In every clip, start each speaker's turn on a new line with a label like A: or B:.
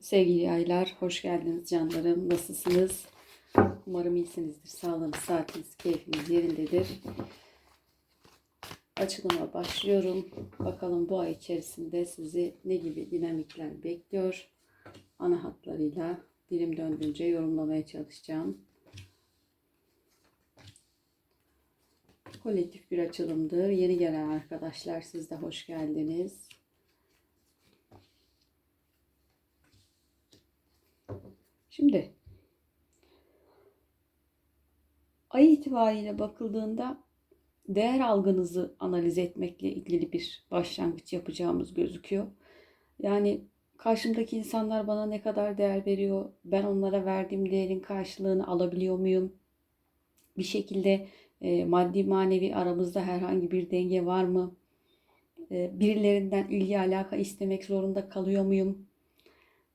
A: Sevgili yaylar, hoş geldiniz canlarım. Nasılsınız? Umarım iyisinizdir. Sağlığınız, saatiniz, keyfiniz yerindedir. Açılıma başlıyorum. Bakalım bu ay içerisinde sizi ne gibi dinamikler bekliyor? Ana hatlarıyla dilim döndüğünce yorumlamaya çalışacağım. Kolektif bir açılımdır. Yeni gelen arkadaşlar siz de hoş geldiniz. Şimdi ay itibariyle bakıldığında değer algınızı analiz etmekle ilgili bir başlangıç yapacağımız gözüküyor. Yani karşımdaki insanlar bana ne kadar değer veriyor? Ben onlara verdiğim değerin karşılığını alabiliyor muyum? Bir şekilde e, maddi manevi aramızda herhangi bir denge var mı? E, birilerinden ilgi alaka istemek zorunda kalıyor muyum?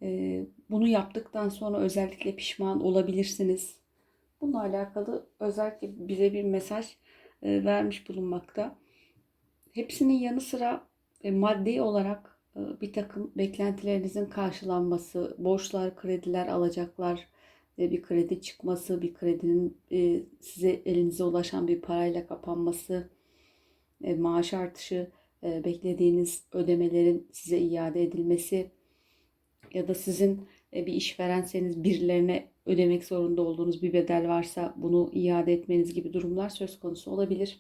A: E, bunu yaptıktan sonra özellikle pişman olabilirsiniz. Bununla alakalı özellikle bize bir mesaj e, vermiş bulunmakta. Hepsinin yanı sıra e, maddi olarak e, bir takım beklentilerinizin karşılanması, borçlar, krediler, alacaklar, bir kredi çıkması, bir kredinin size elinize ulaşan bir parayla kapanması, maaş artışı, beklediğiniz ödemelerin size iade edilmesi ya da sizin e, bir işverenseniz birilerine ödemek zorunda olduğunuz bir bedel varsa bunu iade etmeniz gibi durumlar söz konusu olabilir.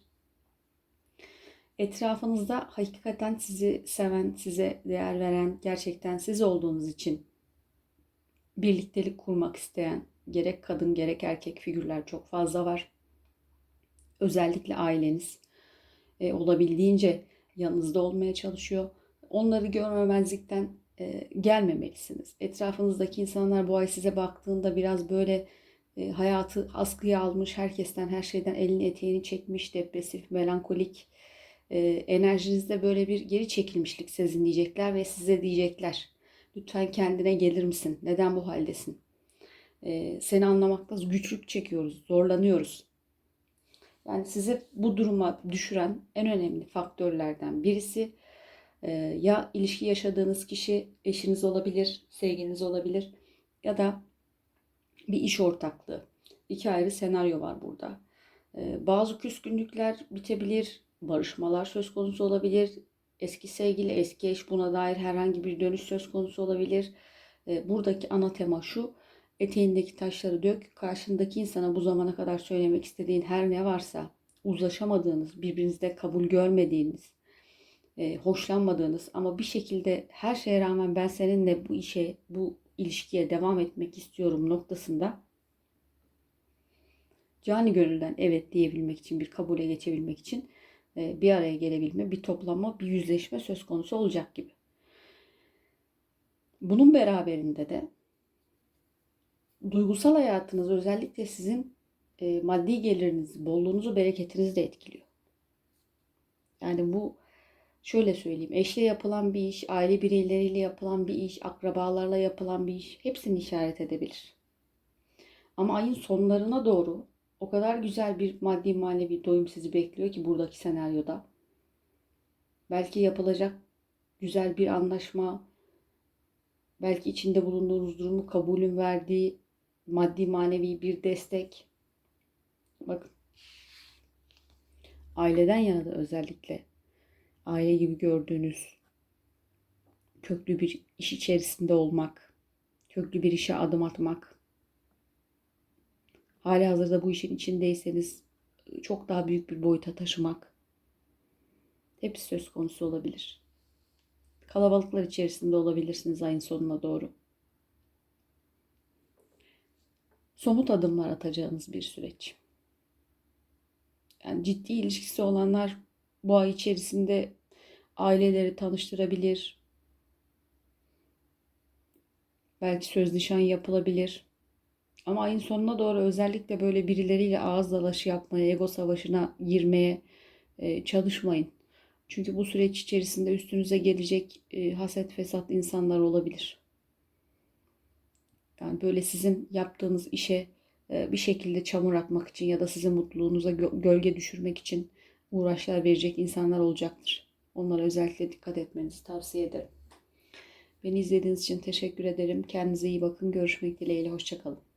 A: Etrafınızda hakikaten sizi seven, size değer veren, gerçekten siz olduğunuz için birliktelik kurmak isteyen gerek kadın gerek erkek figürler çok fazla var. Özellikle aileniz e, olabildiğince yanınızda olmaya çalışıyor. Onları görmemezlikten e, gelmemelisiniz. Etrafınızdaki insanlar bu ay size baktığında biraz böyle e, hayatı askıya almış, herkesten her şeyden elini eteğini çekmiş, depresif, melankolik e, enerjinizde böyle bir geri çekilmişlik sezinleyecekler ve size diyecekler. Lütfen kendine gelir misin? Neden bu haldesin? E, seni anlamakta güçlük çekiyoruz, zorlanıyoruz. Yani sizi bu duruma düşüren en önemli faktörlerden birisi ya ilişki yaşadığınız kişi eşiniz olabilir, sevgiliniz olabilir ya da bir iş ortaklığı. İki ayrı senaryo var burada. Ee, bazı küskünlükler bitebilir, barışmalar söz konusu olabilir. Eski sevgili, eski eş buna dair herhangi bir dönüş söz konusu olabilir. Ee, buradaki ana tema şu. Eteğindeki taşları dök. Karşındaki insana bu zamana kadar söylemek istediğin her ne varsa uzlaşamadığınız, birbirinizde kabul görmediğiniz, e, hoşlanmadığınız ama bir şekilde her şeye rağmen ben seninle bu işe, bu ilişkiye devam etmek istiyorum noktasında cani gönülden evet diyebilmek için, bir kabule geçebilmek için e, bir araya gelebilme, bir toplama, bir yüzleşme söz konusu olacak gibi. Bunun beraberinde de duygusal hayatınız özellikle sizin e, maddi geliriniz, bolluğunuzu, bereketinizi de etkiliyor. Yani bu şöyle söyleyeyim. Eşle yapılan bir iş, aile bireyleriyle yapılan bir iş, akrabalarla yapılan bir iş hepsini işaret edebilir. Ama ayın sonlarına doğru o kadar güzel bir maddi manevi doyum sizi bekliyor ki buradaki senaryoda. Belki yapılacak güzel bir anlaşma, belki içinde bulunduğunuz durumu kabulün verdiği maddi manevi bir destek. Bakın. Aileden yana da özellikle aile gibi gördüğünüz köklü bir iş içerisinde olmak, köklü bir işe adım atmak, hali hazırda bu işin içindeyseniz çok daha büyük bir boyuta taşımak hepsi söz konusu olabilir. Kalabalıklar içerisinde olabilirsiniz ayın sonuna doğru. Somut adımlar atacağınız bir süreç. Yani ciddi ilişkisi olanlar bu ay içerisinde aileleri tanıştırabilir. Belki söz nişan yapılabilir. Ama ayın sonuna doğru özellikle böyle birileriyle ağız dalaşı yapmaya, ego savaşına girmeye e, çalışmayın. Çünkü bu süreç içerisinde üstünüze gelecek e, haset fesat insanlar olabilir. Yani böyle sizin yaptığınız işe e, bir şekilde çamur atmak için ya da sizin mutluluğunuza gölge düşürmek için uğraşlar verecek insanlar olacaktır. Onlara özellikle dikkat etmenizi tavsiye ederim. Beni izlediğiniz için teşekkür ederim. Kendinize iyi bakın. Görüşmek dileğiyle. Hoşçakalın.